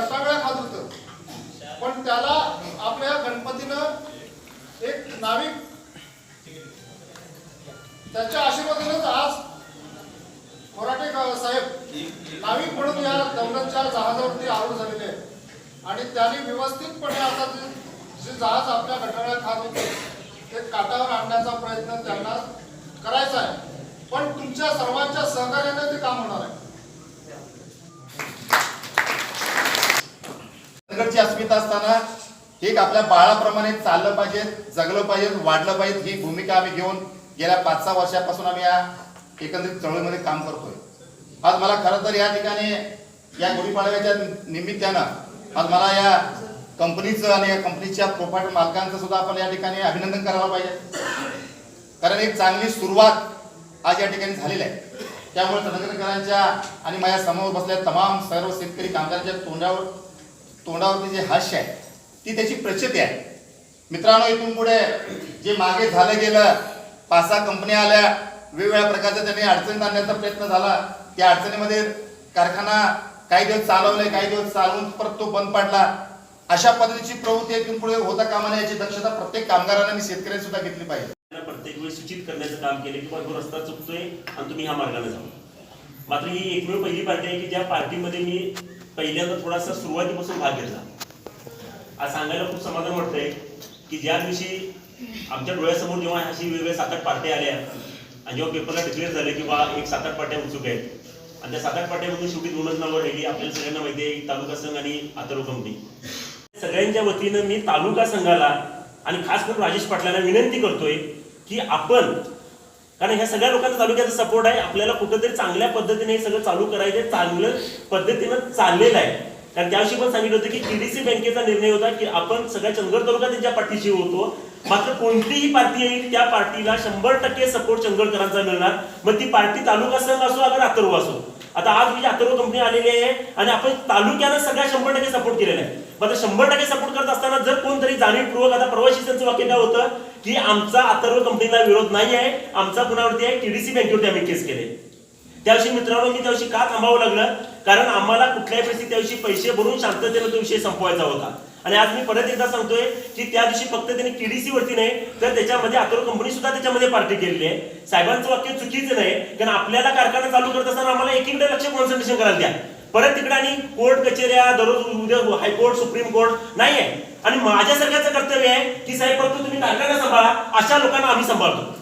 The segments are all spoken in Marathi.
गटागळ्या खात होतं. पण त्याला आपल्या गणपतीनं एक नाविक त्याच्या आशीर्वादानेच आज मराठे साहेब नाविक म्हणून या दौलतच्या जहाजावरती आरूढ झालेले आहेत. आणि त्यांनी व्यवस्थितपणे आता जे जहाज आपल्या गटाळ्या खात होते ते काटावर आणण्याचा प्रयत्न त्यांना करायचा आहे. पण तुमच्या सर्वांच्या सहकार्याने ते काम होणार आहे. नगरची अस्मिता असताना एक आपल्या बाळाप्रमाणे चाललं पाहिजे जगलं पाहिजे वाढलं पाहिजे ही भूमिका आम्ही घेऊन गेल्या पाच सहा वर्षापासून आम्ही या एकंदरीत चळवळीमध्ये काम करतोय. आज मला खरं तर या ठिकाणी या गुढीपाडव्याच्या निमित्तानं आज मला या कंपनीचं आणि या कंपनीच्या प्रोपायटर मालकांचं सुद्धा आपण या ठिकाणी अभिनंदन करायला पाहिजे. कारण एक चांगली सुरुवात आज या ठिकाणी झालेली आहे. त्यामुळे तडकरकरांच्या आणि माझ्यासमोर बसलेल्या तमाम सर्व शेतकरी कामगारांच्या तोंडावर तोंडावरती जे हास्य आहे ती त्याची प्रचिती आहे. मित्रांनो इथून पुढे जे मागे झालं गेलं पाच सहा कंपन्या आल्या वेगवेगळ्या प्रकारच्या त्यांनी अडचणीत आणण्याचा प्रयत्न झाला. त्या अडचणीमध्ये कारखाना काही दिवस चालवले काही दिवस चालवून परत तो बंद पडला. अशा पद्धतीची प्रवृत्ती इथून पुढे होता कामा नये याची दक्षता प्रत्येक कामगारांना आणि शेतकऱ्यांनी सुद्धा घेतली पाहिजे. प्रत्येक वेळी सूचित करण्याचं काम केलं की बाबा तो रस्ता चुकतोय आणि तुम्ही ह्या मार्गाने जाऊ मात्र ही एकमेव पहिली पार्टी आहे की ज्या पार्टीमध्ये मी पहिल्यांदा थोडासा सुरुवातीपासून भाग घेतला. आज सांगायला खूप समाधान वाटतंय की ज्या दिवशी आमच्या डोळ्यासमोर जेव्हा अशी वेगवेगळ्या सात आठ पार्ट्या आल्या आणि जेव्हा पेपरला डिक्लेअर झाले की बा एक सात आठ पार्ट्या उत्सुक आहेत. आणि त्या सात आठ पाट्यामधून शेवटी दोनच नावं राहिली. आपल्याला सगळ्यांना माहिती आहे तालुका संघ आणि अथर्व कंपनी सगळ्यांच्या वतीनं मी तालुका संघाला आणि खास करून राजेश पाटलांना विनंती करतोय की आपण कारण ह्या सगळ्या लोकांचा तालुक्याचा सपोर्ट आहे. आपल्याला कुठंतरी चांगल्या पद्धतीने हे सगळं चालू करायचं चांगलं पद्धतीनं चाललेलं आहे. कारण त्याविषयी पण सांगितलं होतं की केडीसी बँकेचा निर्णय होता की आपण सगळ्या चंदगड तालुका त्यांच्या पाठीशी होतो. मात्र कोणतीही पार्टी येईल त्या पार्टीला शंभर टक्के सपोर्ट चंदगडकरांचा मिळणार. मग ती पार्टी तालुका संघ असो अगर अथर्व असो. आता आज ही अथर्व कंपनी आलेली आहे आणि आपण तालुक्यानं सगळ्या शंभर टक्के सपोर्ट केलेला आहे. मात्र शंभर टक्के सपोर्ट करत असताना जर कोणतरी जाणीवपूर्वक आता प्रवासी त्यांचं वाक्य काय होतं? की आमचा अथर्व कंपनीला विरोध नाही आहे आमचा कुणावरती आहे? टीडीसी बँकेवरती आम्ही केस केले. त्याविषयी मित्रांनो मी त्याविषयी का थांबावं लागलं? कारण आम्हाला कुठल्याही परिस्थितीत त्याविषयी पैसे भरून शांततेनं तो विषय संपवायचा होता. आणि आज मी परत एकदा सांगतोय की त्या दिवशी फक्त त्यांनी केडीसी वरती नाही तर त्याच्यामध्ये अथर्व कंपनी सुद्धा त्याच्यामध्ये पार्टी केलेली आहे. साहेबांचं वाक्य चुकीचं नाही कारण आपल्याला कारखाना चालू करत असताना आम्हाला एकीकडे लक्ष कॉन्सन्ट्रेशन करायला द्या. परत तिकडे आणि कोर्ट कचेऱ्या दररोज उद्या हायकोर्ट सुप्रीम कोर्ट नाही आहे आणि माझ्यासारख्याचं कर्तव्य आहे की साहेब फक्त तुम्ही कारखाना सांभाळा? अशा लोकांना आम्ही सांभाळतो.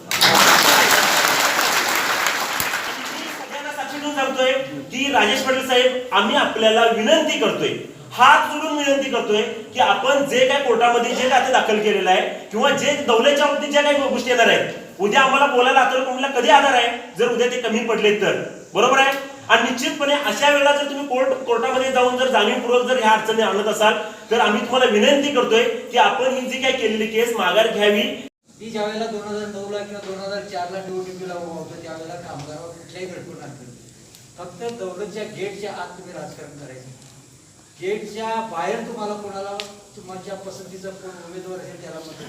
सांगतोय की राजेश पाटील साहेब आम्ही आपल्याला विनंती करतोय हात जोडून विनंती करतोय की आपण जे काय कोर्टामध्ये जे काय दाखल केलेलं आहे किंवा जे दौल्याच्या बाबतीत ज्या काही गोष्टी येणार आहेत उद्या आम्हाला बोलायला आता कोणाला कधी आधार आहे? जर उद्या ते कमी पडले तर. बरोबर आहे? आणि निश्चितपणे अशा वेळेला जर तुम्ही कोर्ट कोर्टामध्ये जाऊन जर जाणीवपूर्वक जर ह्या अडचणी आणत असाल तर आम्ही तुम्हाला विनंती करतोय की आपण ही जी काय केलेली केस माघार घ्यावी. ती ज्यावेळेला दोन हजार नऊ ला किंवा दोन हजार चार ला निवडणुकीला उभा होतो त्यावेळेला कामगारावर कुठल्याही घटकून आणलं फक्त दौलतच्या गेटच्या आत तुम्ही राजकारण करायचं. गेटच्या बाहेर तुम्हाला कोणाला तुमच्या पसंतीचा कोण उमेदवार असेल त्याला मत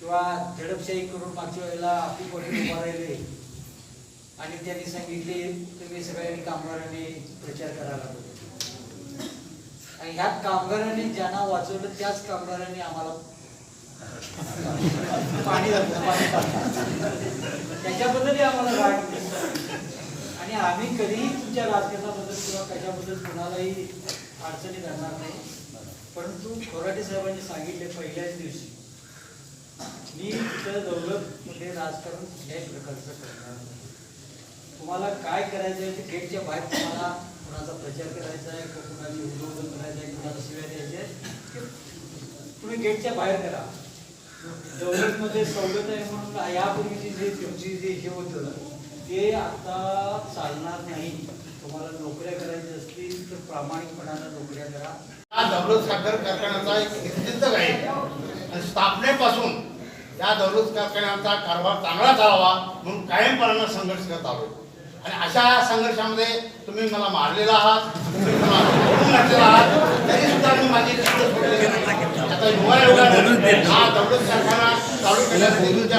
किंवा झडपशाही करून मागच्या वेळेला आपली कोणी उभा राहिले. आणि त्यांनी सांगितले तुम्ही सगळ्यांनी कामगारांनी प्रचार करायला पाहिजे आणि ह्यात कामगारांनी ज्यांना वाचवलं त्याच कामगारांनी आम्हाला पाणी त्याच्याबद्दलही आम्हाला राग आणि आम्ही कधीही तुमच्या राजकारणाबद्दल किंवा कशाबद्दल कुणालाही अडचणी करणार नाही. परंतु खोराटे साहेबांनी सांगितले पहिल्याच दिवशी मी तिथं दौलतमध्ये राजकारण कुठल्याही प्रकारचं करणार नाही. तुम्हाला काय करायचं आहे? ते गेटच्या बाहेर तुम्हाला कुणाचा प्रचार करायचा आहे? का कुणाची उद्बोधन करायचं आहे? कुणाला शिव्या द्यायच्या आहे? तुम्ही गेटच्या बाहेर करा. दौलतमध्ये सवलत आहे म्हणून यापूर्वीची जे तुमची जे हे होतं ते आता चालणार नाही. तुम्हाला नोकऱ्या करायच्या असतील तर प्रामाणिकपणानं नोकऱ्या करा. हा दौलत साखर कारखान्याचा एक निश्चितच आहे. आणि स्थापनेपासून या दौलत कारखान्याचा कारभार चांगला चालावा म्हणून कायमपणानं संघर्ष करत आलो आणि अशा संघर्षामध्ये तुम्ही मला मारलेला आहात आहात. तरी सुद्धा मी माझी आता युवा हा दौलत चालू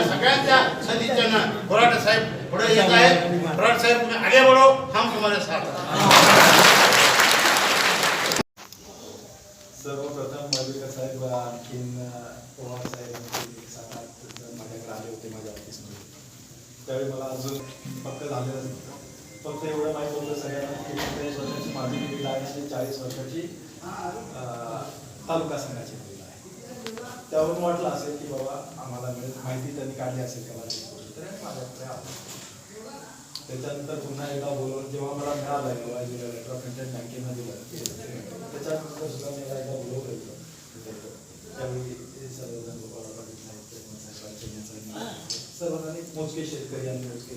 सगळ्यांच्या सदिच्छेनं बोराट साहेब पुढे येत आहेत. बोराट साहेब तुम्ही आगे बढो हम तुम्हाला साथ सर्वप्रथम मलिका साहेब आणखीन पवार साहेब. त्यावेळी मला अजून पक्क झालेलं नव्हतं फक्त एवढं माहीत होतं सगळ्यांना वर्षाची माझी मुलगी आहे चाळीस वर्षाची तालुका संघाची मुलगी आहे त्यावरून वाटलं असेल की बाबा आम्हाला मिळेल माहिती त्यांनी काढली असेल का त्याच्यानंतर पुन्हा एकदा बोलवून जेव्हा मला मिळालं जेव्हा कंटेंट बँकेनं दिलं मोजके शेतकरी आणि मोजके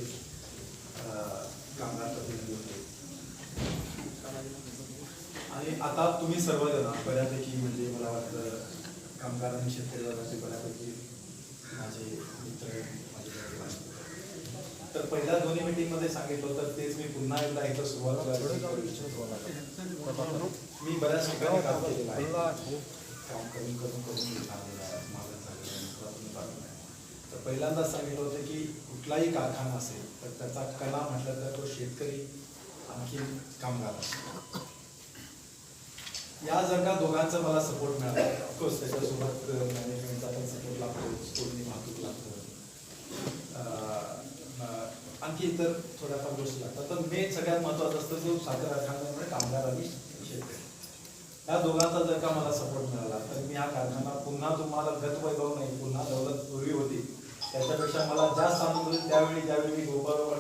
कामगार प्रतिनिधी होते आणि आता तुम्ही सर्वजण बऱ्यापैकी म्हणजे मला वाटतं कामगार आणि शेतकरी वर्गाचे बऱ्यापैकी माझे मित्र माझे. तर पहिल्या दोन्ही मीटिंगमध्ये सांगितलं होतं तेच मी पुन्हा एकदा इथं सुरुवात. मी बऱ्याच ठिकाणी काम केलेलं आहे काम करून करून करून माझं. तर पहिल्यांदाच सांगितलं होतं की कुठलाही कारखाना असेल तर त्याचा कला म्हटलं तर तो शेतकरी आणखी कामगार या जर का दोघांचा मला सपोर्ट मिळाला ऑफकोर्स त्याच्यासोबत मॅनेजमेंटचा पण सपोर्ट लागतो स्कूलनी वाहतूक लागतं. आणखी इतर थोड्याफार गोष्टी लागतात. तर मेन सगळ्यात महत्वाचं असतं जो साखर कारखान्यामुळे कामगार आणि शेतकरी. या दोघांचा जर का मला सपोर्ट मिळाला तर मी हा कारखाना पुन्हा तुम्हाला गत वैभव नाही पुन्हा त्याच्यापेक्षा मला जास्त आनंद होईल त्यावेळी ज्यावेळी मी गोपाळ